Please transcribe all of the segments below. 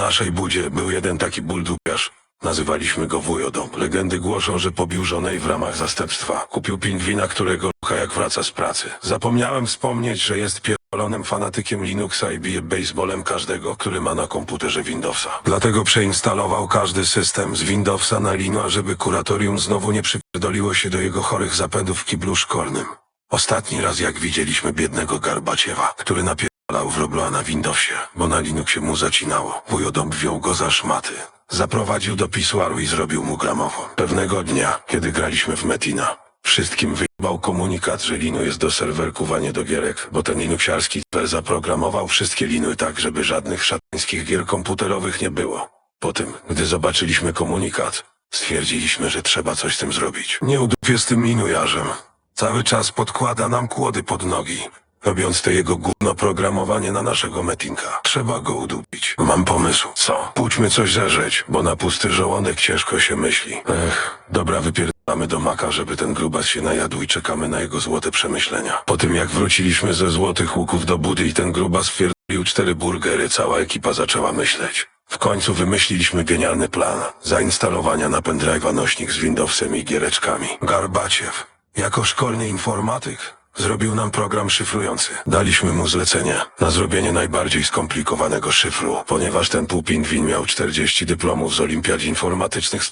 naszej budzie był jeden taki buldubiarz. Nazywaliśmy go wujodą. Legendy głoszą, że pobił żonę i w ramach zastępstwa kupił pingwina, którego rucha jak wraca z pracy. Zapomniałem wspomnieć, że jest pierdolonym fanatykiem Linuxa i bije baseballem każdego, który ma na komputerze Windowsa. Dlatego przeinstalował każdy system z Windowsa na Linu, żeby kuratorium znowu nie przypierdoliło się do jego chorych zapędów w kiblu szkolnym. Ostatni raz jak widzieliśmy biednego Garbaciewa, który napierdalał w na Windowsie, bo na Linuxie mu zacinało. Wujodąb wziął go za szmaty. Zaprowadził do pisuaru i zrobił mu gramofon. Pewnego dnia, kiedy graliśmy w Metina, wszystkim wyjebał komunikat, że Linu jest do serwerków, a nie do gierek, bo ten linuxiarski cel zaprogramował wszystkie Liny tak, żeby żadnych szatańskich gier komputerowych nie było. Po tym, gdy zobaczyliśmy komunikat, stwierdziliśmy, że trzeba coś z tym zrobić. Nie udupię z tym linujarzem. Cały czas podkłada nam kłody pod nogi, robiąc to jego gówno programowanie na naszego metinka. Trzeba go udupić. Mam pomysł. Co? Pójdźmy coś zeżreć, bo na pusty żołądek ciężko się myśli. Ech, dobra, wypierdamy do maka, żeby ten grubas się najadł i czekamy na jego złote przemyślenia. Po tym jak wróciliśmy ze złotych łuków do budy i ten grubas wpierdolił cztery burgery, cała ekipa zaczęła myśleć. W końcu wymyśliliśmy genialny plan zainstalowania na pendrive'a nośnik z Windowsem i giereczkami. Garbaciew, jako szkolny informatyk, zrobił nam program szyfrujący. Daliśmy mu zlecenie na zrobienie najbardziej skomplikowanego szyfru, ponieważ ten półpingwin miał 40 dyplomów z olimpiad informatycznych z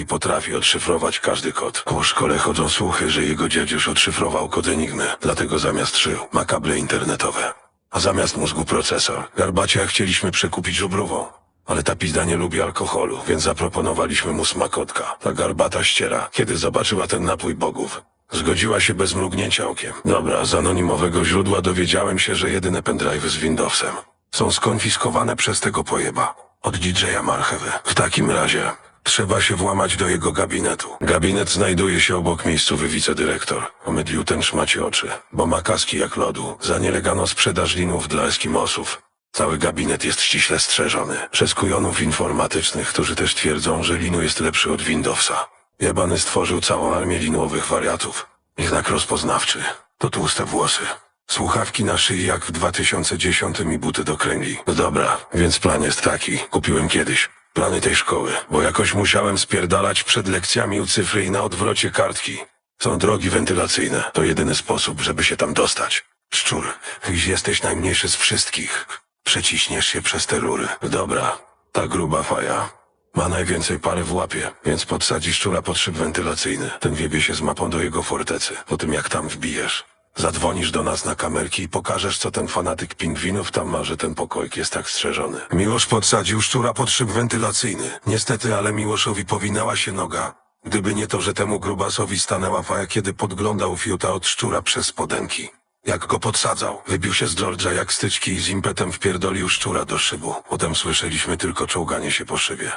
i potrafi odszyfrować każdy kod. Po szkole chodzą słuchy, że jego dziad już odszyfrował kod Enigmy, dlatego zamiast szył ma kable internetowe. A zamiast mózgu procesor. Garbacia chcieliśmy przekupić żubrową. Ale ta pizda nie lubi alkoholu, więc zaproponowaliśmy mu smakotka. Ta garbata ściera, kiedy zobaczyła ten napój bogów. Zgodziła się bez mrugnięcia okiem. Dobra, z anonimowego źródła dowiedziałem się, że jedyne pendrive'y z Windowsem są skonfiskowane przez tego pojeba. Od DJ-a Marchewy. W takim razie trzeba się włamać do jego gabinetu. Gabinet znajduje się obok miejscowy wicedyrektor. Omydlił ten szmacie oczy, bo ma kaski jak lodu za nielegalną sprzedaż linów dla Eskimosów. Cały gabinet jest ściśle strzeżony przez kujonów informatycznych, którzy też twierdzą, że Linu jest lepszy od Windowsa. Jebany stworzył całą armię linuowych wariatów. Ich znak rozpoznawczy to tłuste włosy. Słuchawki na szyi jak w 2010 i buty do kręgli. No dobra, więc plan jest taki. Kupiłem kiedyś plany tej szkoły, bo jakoś musiałem spierdalać przed lekcjami u cyfry i na odwrocie kartki. Są drogi wentylacyjne. To jedyny sposób, żeby się tam dostać. Szczur, tyś jesteś najmniejszy z wszystkich. Przeciśniesz się przez te rury. Dobra, ta gruba faja ma najwięcej pary w łapie, więc podsadzi szczura pod szyb wentylacyjny. Ten wiebie się z mapą do jego fortecy. Po tym jak tam wbijesz, zadzwonisz do nas na kamerki i pokażesz, co ten fanatyk pingwinów tam ma, że ten pokoik jest tak strzeżony. Miłosz podsadził szczura pod szyb wentylacyjny. Niestety, ale Miłoszowi powinęła się noga. Gdyby nie to, że temu grubasowi stanęła faja, kiedy podglądał fiuta od szczura przez spodenki. Jak go podsadzał, wybił się z George'a jak styczki i z impetem wpierdolił szczura do szybu. Potem słyszeliśmy tylko czołganie się po szybie.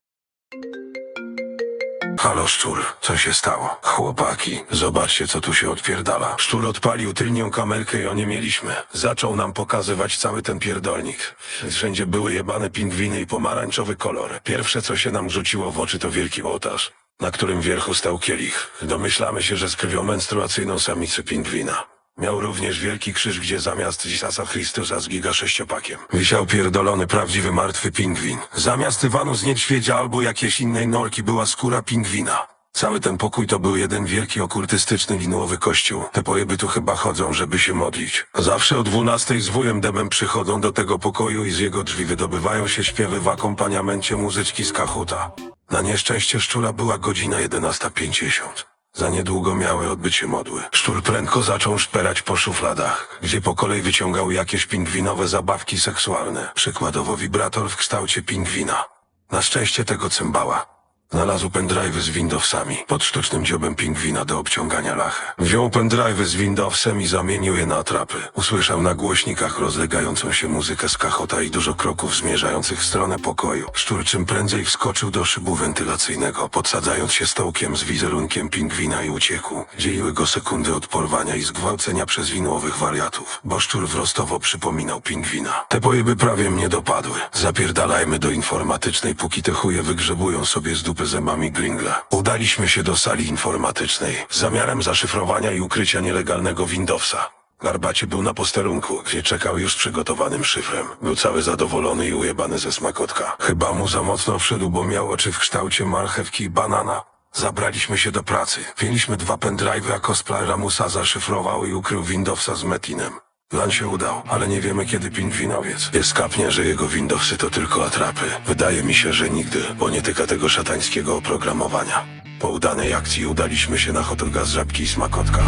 Halo szczur, co się stało? Chłopaki, zobaczcie co tu się odpierdala. Szczur odpalił tylnią kamerkę i oniemieliśmy. Zaczął nam pokazywać cały ten pierdolnik. Wszędzie były jebane pingwiny i pomarańczowy kolor. Pierwsze co się nam rzuciło w oczy to wielki ołtarz, na którym wierchu stał kielich. Domyślamy się, że z krwią menstruacyjną samicy pingwina. Miał również wielki krzyż, gdzie zamiast Jezusa Chrystusa z giga sześciopakiem wisiał pierdolony prawdziwy martwy pingwin. Zamiast dywanu z niedźwiedzia albo jakiejś innej norki była skóra pingwina. Cały ten pokój to był jeden wielki okultystyczny linuowy kościół. Te pojeby tu chyba chodzą, żeby się modlić. Zawsze o dwunastej z wujem Debem przychodzą do tego pokoju i z jego drzwi wydobywają się śpiewy w akompaniamencie muzyczki z kachuta. Na nieszczęście szczura była godzina 11.50. Za niedługo miały odbyć się modły. Szczur prędko zaczął szperać po szufladach, gdzie po kolei wyciągał jakieś pingwinowe zabawki seksualne. Przykładowo wibrator w kształcie pingwina. Na szczęście tego cymbała. Znalazł pendrive'y z Windowsami pod sztucznym dziobem pingwina do obciągania lachy. Wziął pendrive'y z Windowsem i zamienił je na atrapy. Usłyszał na głośnikach rozlegającą się muzykę z kachota i dużo kroków zmierzających w stronę pokoju. Szczur czym prędzej wskoczył do szybu wentylacyjnego, podsadzając się stołkiem z wizerunkiem pingwina i uciekł. Dzieliły go sekundy od porwania i zgwałcenia przez winuowych wariatów, bo szczur wrostowo przypominał pingwina. Te pojeby prawie mnie dopadły. Zapierdalajmy do informatycznej, póki te chuje wygrzebują sobie z dupy zębami gringla. Udaliśmy się do sali informatycznej z zamiarem zaszyfrowania i ukrycia nielegalnego Windowsa. Garbacie był na posterunku, gdzie czekał już przygotowanym szyfrem. Był cały zadowolony i ujebany ze smakotka. Chyba mu za mocno wszedł, bo miał oczy w kształcie marchewki i banana. Zabraliśmy się do pracy. Wzięliśmy dwa pendrive'y, a cosplay Ramusa zaszyfrował i ukrył Windowsa z Metinem. Plan się udał, ale nie wiemy kiedy pingwinowiec. Jest kapnie, że jego Windowsy to tylko atrapy. Wydaje mi się, że nigdy, bo nie tyka tego szatańskiego oprogramowania. Po udanej akcji udaliśmy się na hotel Gaz Żabki i Smakotka.